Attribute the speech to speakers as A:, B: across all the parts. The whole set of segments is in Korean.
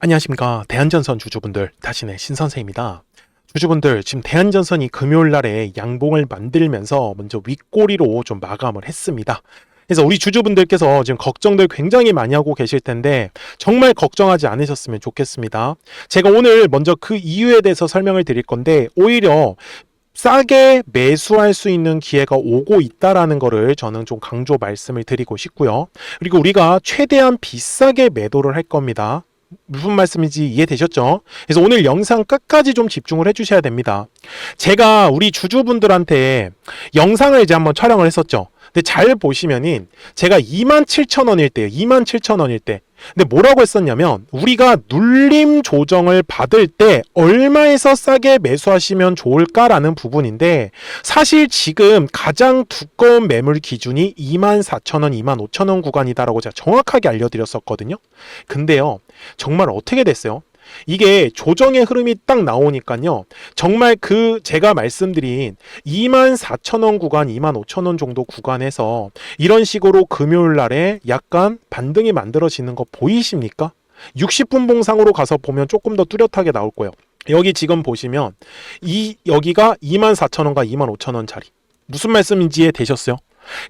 A: 안녕하십니까 대한전선 주주분들 다시네 신선생입니다. 주주분들 지금 대한전선이 금요일 날에 양봉을 만들면서 먼저 윗꼬리로 좀 마감을 했습니다. 그래서 우리 주주분들께서 지금 걱정들 굉장히 많이 하고 계실 텐데 정말 걱정하지 않으셨으면 좋겠습니다. 제가 오늘 먼저 그 이유에 대해서 설명을 드릴 건데 오히려 싸게 매수할 수 있는 기회가 오고 있다라는 거를 저는 좀 강조 말씀을 드리고 싶고요. 그리고 우리가 최대한 비싸게 매도를 할 겁니다. 무슨 말씀인지 이해되셨죠? 그래서 오늘 영상 끝까지 좀 집중을 해주셔야 됩니다. 제가 우리 주주분들한테 영상을 이제 한번 촬영을 했었죠. 근데 잘 보시면은 제가 27,000원일 때요. 27,000원일 때. 근데 뭐라고 했었냐면 우리가 눌림 조정을 받을 때 얼마에서 싸게 매수하시면 좋을까라는 부분인데 사실 지금 가장 두꺼운 매물 기준이 24,000원, 25,000원 구간이다라고 제가 정확하게 알려드렸었거든요. 근데요. 정말 어떻게 됐어요? 이게 조정의 흐름이 딱 나오니까요. 정말 그 제가 말씀드린 24,000원 구간, 25,000원 정도 구간에서 이런 식으로 금요일 날에 약간 반등이 만들어지는 거 보이십니까? 60분 봉상으로 가서 보면 조금 더 뚜렷하게 나올 거예요. 여기 지금 보시면 이 여기가 24,000원과 25,000원짜리. 무슨 말씀인지 이해되셨어요?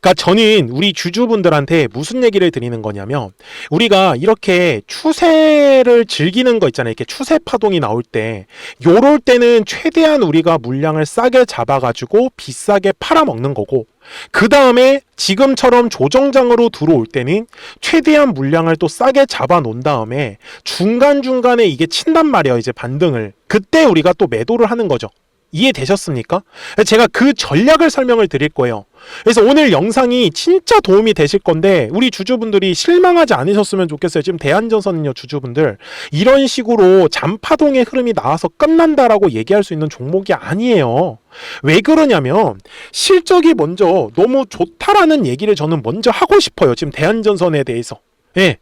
A: 그러니까 저는 우리 주주분들한테 무슨 얘기를 드리는 거냐면 우리가 이렇게 추세를 즐기는 거 있잖아요. 이렇게 추세 파동이 나올 때 요럴 때는 최대한 우리가 물량을 싸게 잡아가지고 비싸게 팔아먹는 거고 그 다음에 지금처럼 조정장으로 들어올 때는 최대한 물량을 또 싸게 잡아 놓은 다음에 중간중간에 이게 친단 말이에요. 이제 반등을. 그때 우리가 또 매도를 하는 거죠. 이해되셨습니까? 제가 그 전략을 설명을 드릴 거예요. 그래서 오늘 영상이 진짜 도움이 되실 건데 우리 주주분들이 실망하지 않으셨으면 좋겠어요. 지금 대한전선은요 주주분들 이런 식으로 잔파동의 흐름이 나와서 끝난다라고 얘기할 수 있는 종목이 아니에요. 왜 그러냐면 실적이 먼저 너무 좋다라는 얘기를 저는 먼저 하고 싶어요. 지금 대한전선에 대해서. 예.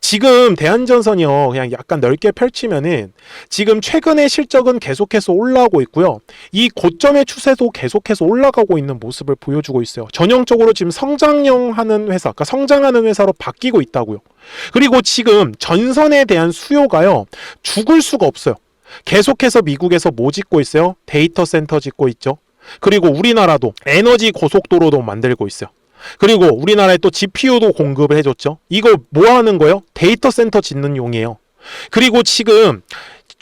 A: 지금 대한전선이요, 그냥 약간 넓게 펼치면은 지금 최근의 실적은 계속해서 올라오고 있고요. 이 고점의 추세도 계속해서 올라가고 있는 모습을 보여주고 있어요. 전형적으로 지금 성장형 하는 회사, 그러니까 성장하는 회사로 바뀌고 있다고요. 그리고 지금 전선에 대한 수요가요, 죽을 수가 없어요. 계속해서 미국에서 뭐 짓고 있어요? 데이터 센터 짓고 있죠. 그리고 우리나라도 에너지 고속도로도 만들고 있어요. 그리고 우리나라에 또 GPU도 공급을 해줬죠. 이거 뭐 하는 거예요? 데이터 센터 짓는 용이에요. 그리고 지금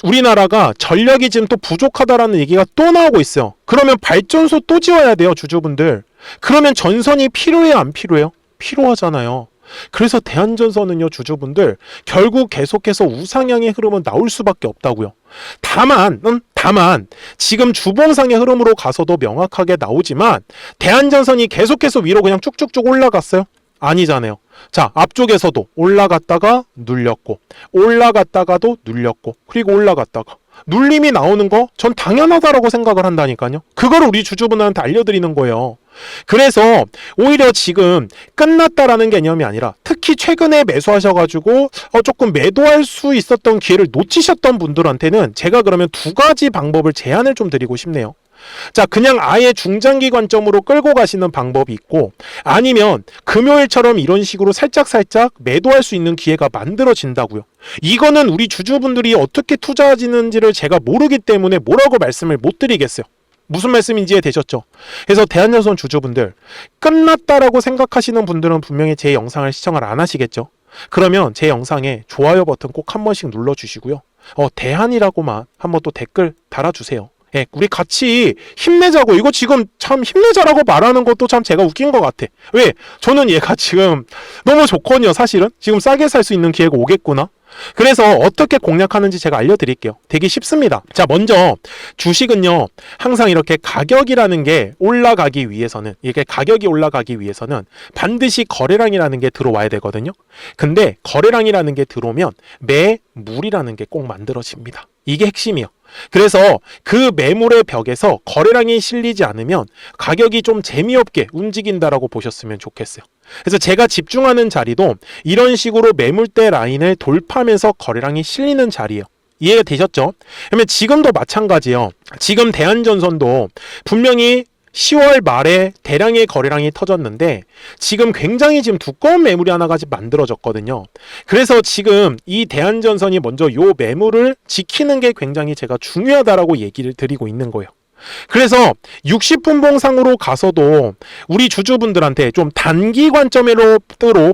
A: 우리나라가 전력이 지금 또 부족하다라는 얘기가 또 나오고 있어요. 그러면 발전소 또 지어야 돼요, 주주분들. 그러면 전선이 필요해요, 안 필요해요? 필요하잖아요. 그래서 대한전선은요, 주주분들, 결국 계속해서 우상향의 흐름은 나올 수밖에 없다고요. 다만, 음, 다만, 지금 주봉상의 흐름으로 가서도 명확하게 나오지만, 대한전선이 계속해서 위로 그냥 쭉쭉쭉 올라갔어요? 아니잖아요. 자, 앞쪽에서도 올라갔다가 눌렸고, 올라갔다가도 눌렸고, 그리고 올라갔다가. 눌림이 나오는 거 전 당연하다라고 생각을 한다니까요. 그걸 우리 주주분한테 알려드리는 거예요. 그래서 오히려 지금 끝났다라는 개념이 아니라 특히 최근에 매수하셔가지고 어 조금 매도할 수 있었던 기회를 놓치셨던 분들한테는 제가 그러면 두 가지 방법을 제안을 좀 드리고 싶네요. 자, 그냥 아예 중장기 관점으로 끌고 가시는 방법이 있고, 아니면 금요일처럼 이런 식으로 살짝살짝 매도할 수 있는 기회가 만들어진다고요. 이거는 우리 주주분들이 어떻게 투자하시는지를 제가 모르기 때문에 뭐라고 말씀을 못 드리겠어요. 무슨 말씀인지 이해되셨죠? 그래서 대한여선 주주분들, 끝났다라고 생각하시는 분들은 분명히 제 영상을 시청을 안 하시겠죠? 그러면 제 영상에 좋아요 버튼 꼭 한 번씩 눌러주시고요. 어, 대한이라고만 한번 또 댓글 달아주세요. 예, 우리 같이 힘내자고 이거 지금 참 힘내자라고 말하는 것도 참 제가 웃긴 것 같아. 왜? 저는 얘가 지금 너무 좋거든요. 사실은 지금 싸게 살 수 있는 기회가 오겠구나. 그래서 어떻게 공략하는지 제가 알려드릴게요. 되게 쉽습니다. 자, 먼저 주식은요, 항상 이렇게 가격이라는 게 올라가기 위해서는, 이게 가격이 올라가기 위해서는 반드시 거래량이라는 게 들어와야 되거든요. 근데 거래량이라는 게 들어오면 매물이라는 게 꼭 만들어집니다. 이게 핵심이요. 그래서 그 매물의 벽에서 거래량이 실리지 않으면 가격이 좀 재미없게 움직인다라고 보셨으면 좋겠어요. 그래서 제가 집중하는 자리도 이런 식으로 매물대 라인을 돌파하면서 거래량이 실리는 자리예요. 이해가 되셨죠? 그러면 지금도 마찬가지예요. 지금 대한전선도 분명히 10월 말에 대량의 거래량이 터졌는데 지금 굉장히 지금 두꺼운 매물이 하나가 만들어졌거든요. 그래서 지금 이 대한전선이 먼저 요 매물을 지키는 게 굉장히 제가 중요하다라고 얘기를 드리고 있는 거예요. 그래서 60분 봉상으로 가서도 우리 주주분들한테 좀 단기 관점으로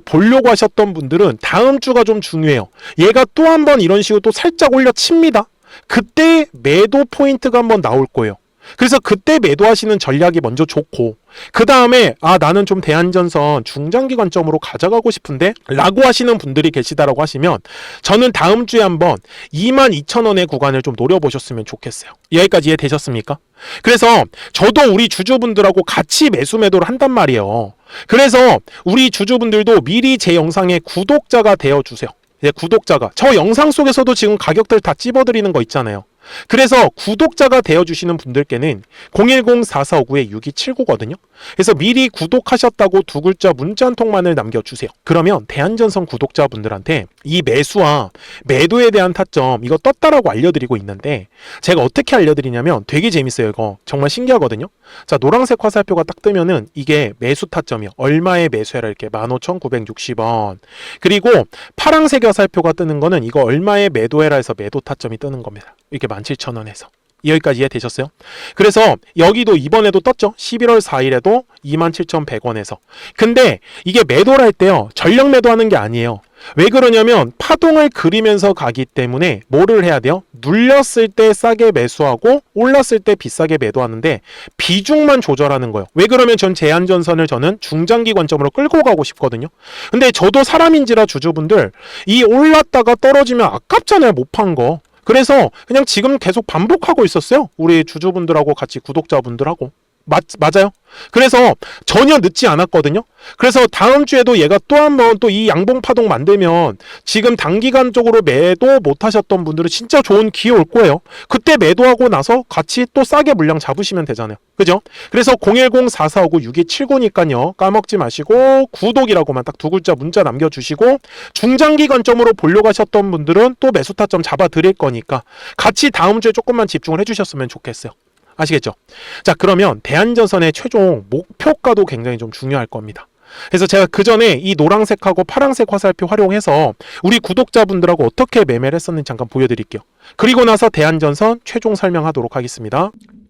A: 보려고 하셨던 분들은 다음 주가 좀 중요해요. 얘가 또 한번 이런 식으로 또 살짝 올려 칩니다. 그때 매도 포인트가 한번 나올 거예요. 그래서 그때 매도하시는 전략이 먼저 좋고 그 다음에 아 나는 좀 대한전선 중장기 관점으로 가져가고 싶은데 라고 하시는 분들이 계시다라고 하시면 저는 다음 주에 한번 22,000원의 구간을 좀 노려보셨으면 좋겠어요. 여기까지 이해되셨습니까? 그래서 저도 우리 주주분들하고 같이 매수 매도를 한단 말이에요. 그래서 우리 주주분들도 미리 제 영상의 구독자가 되어 주세요. 예, 구독자가 저 영상 속에서도 지금 가격들 다 찝어드리는 거 있잖아요. 그래서 구독자가 되어주시는 분들께는 010-4459-6279거든요. 그래서 미리 구독하셨다고 두 글자 문자 한 통만을 남겨주세요. 그러면 대한전선 구독자분들한테 이 매수와 매도에 대한 타점 이거 떴다라고 알려드리고 있는데 제가 어떻게 알려드리냐면 되게 재밌어요. 이거 정말 신기하거든요. 자 노란색 화살표가 딱 뜨면은 이게 매수 타점이요. 얼마에 매수해라 이렇게 15,960원. 그리고 파랑색 화살표가 뜨는 거는 이거 얼마에 매도해라 해서 매도 타점이 뜨는 겁니다. 이렇게 17,000원에서. 여기까지 이해되셨어요? 그래서 여기도 이번에도 떴죠. 11월 4일에도 27,100원에서. 근데 이게 매도를 할 때요. 전력 매도하는 게 아니에요. 왜 그러냐면 파동을 그리면서 가기 때문에 뭐를 해야 돼요? 눌렸을 때 싸게 매수하고 올랐을 때 비싸게 매도하는데 비중만 조절하는 거예요. 왜 그러면 전 제한전선을 저는 중장기 관점으로 끌고 가고 싶거든요. 근데 저도 사람인지라 주주분들 이 올랐다가 떨어지면 아깝잖아요. 못 판 거. 그래서 그냥 지금 계속 반복하고 있었어요. 우리 주주분들하고 같이 구독자분들하고. 맞, 맞아요. 그래서 전혀 늦지 않았거든요. 그래서 다음 주에도 얘가 또 한 번 또 이 양봉 파동 만들면 지금 단기간적으로 매도 못 하셨던 분들은 진짜 좋은 기회 올 거예요. 그때 매도하고 나서 같이 또 싸게 물량 잡으시면 되잖아요. 그죠? 그래서 010-4459-6279니까요. 까먹지 마시고 구독이라고만 딱 두 글자 문자 남겨주시고 중장기 관점으로 보려고 하셨던 분들은 또 매수 타점 잡아 드릴 거니까 같이 다음 주에 조금만 집중을 해주셨으면 좋겠어요. 아시겠죠? 자, 그러면 대한전선의 최종 목표가도 굉장히 좀 중요할 겁니다. 그래서 제가 그 전에 이 노란색하고 파란색 화살표 활용해서 우리 구독자분들하고 어떻게 매매를 했었는지 잠깐 보여드릴게요. 그리고 나서 대한전선 최종 설명하도록 하겠습니다.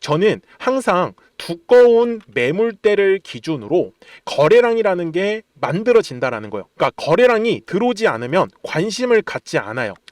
A: 저는 항상 두꺼운 매물대를 기준으로 거래량이라는 게 만들어진다라는 거예요. 그러니까 거래량이 들어오지 않으면 관심을 갖지 않아요.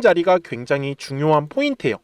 A: 자리가 굉장히 중요한 포인트예요.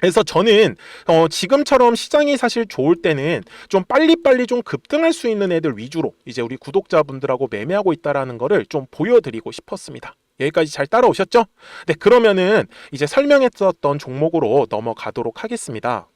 A: 그래서 저는 어, 지금처럼 시장이 사실 좋을 때는 좀 빨리빨리 좀 급등할 수 있는 애들 위주로 이제 우리 구독자분들하고 매매하고 있다라는 거를 좀 보여드리고 싶었습니다. 여기까지 잘 따라오셨죠? 네, 그러면은 이제 설명했었던 종목으로 넘어가도록 하겠습니다.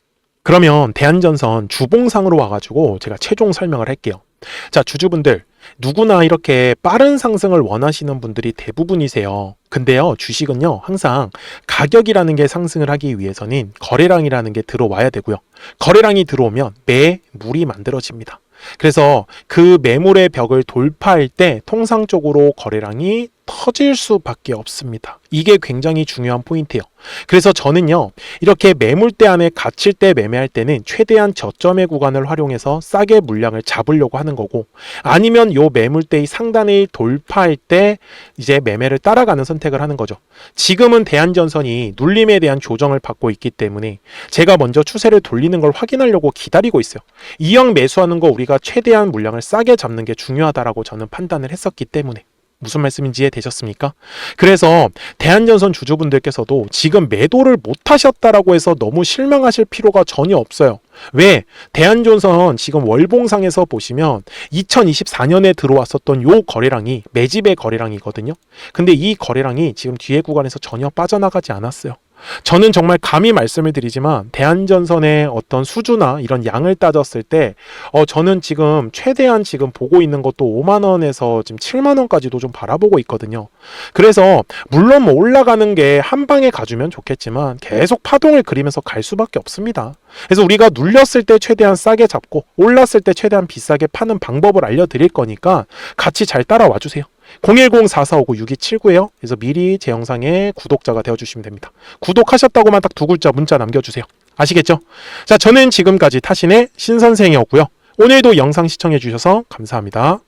A: 그러면 대한전선 주봉상으로 와가지고 제가 최종 설명을 할게요. 자, 주주분들, 누구나 이렇게 빠른 상승을 원하시는 분들이 대부분이세요. 근데요, 주식은요, 항상 가격이라는 게 상승을 하기 위해서는 거래량이라는 게 들어와야 되고요. 거래량이 들어오면 매물이 만들어집니다. 그래서 그 매물의 벽을 돌파할 때 통상적으로 거래량이 터질 수밖에 없습니다. 이게 굉장히 중요한 포인트예요. 그래서 저는요, 이렇게 매물대 안에 갇힐 때 매매할 때는 최대한 저점의 구간을 활용해서 싸게 물량을 잡으려고 하는 거고, 아니면 요 매물대의 상단을 돌파할 때 이제 매매를 따라가는 선택을 하는 거죠. 지금은 대한전선이 눌림에 대한 조정을 받고 있기 때문에 제가 먼저 추세를 돌리는 걸 확인하려고 기다리고 있어요. 이형 매수하는 거 우리가 최대한 물량을 싸게 잡는 게 중요하다라고 저는 판단을 했었기 때문에 무슨 말씀인지 이해되셨습니까? 그래서 대한전선 주주분들께서도 지금 매도를 못 하셨다라고 해서 너무 실망하실 필요가 전혀 없어요. 왜? 대한전선 지금 월봉상에서 보시면 2024년에 들어왔었던 요 거래량이 매집의 거래량이거든요. 근데 이 거래량이 지금 뒤에 구간에서 전혀 빠져나가지 않았어요. 저는 정말 감히 말씀을 드리지만 대한전선의 어떤 수주나 이런 양을 따졌을 때 어, 저는 지금 최대한 지금 보고 있는 것도 5만 원에서 지금 7만 원까지도 좀 바라보고 있거든요. 그래서 물론 뭐 올라가는 게 한 방에 가주면 좋겠지만 계속 파동을 그리면서 갈 수밖에 없습니다. 그래서 우리가 눌렸을 때 최대한 싸게 잡고 올랐을 때 최대한 비싸게 파는 방법을 알려드릴 거니까 같이 잘 따라와 주세요. 010-4459-6279에요. 그래서 미리 제 영상의 구독자가 되어주시면 됩니다. 구독하셨다고만 딱 두 글자 문자 남겨주세요. 아시겠죠? 자, 저는 지금까지 타신의 신선생이었고요. 오늘도 영상 시청해주셔서 감사합니다.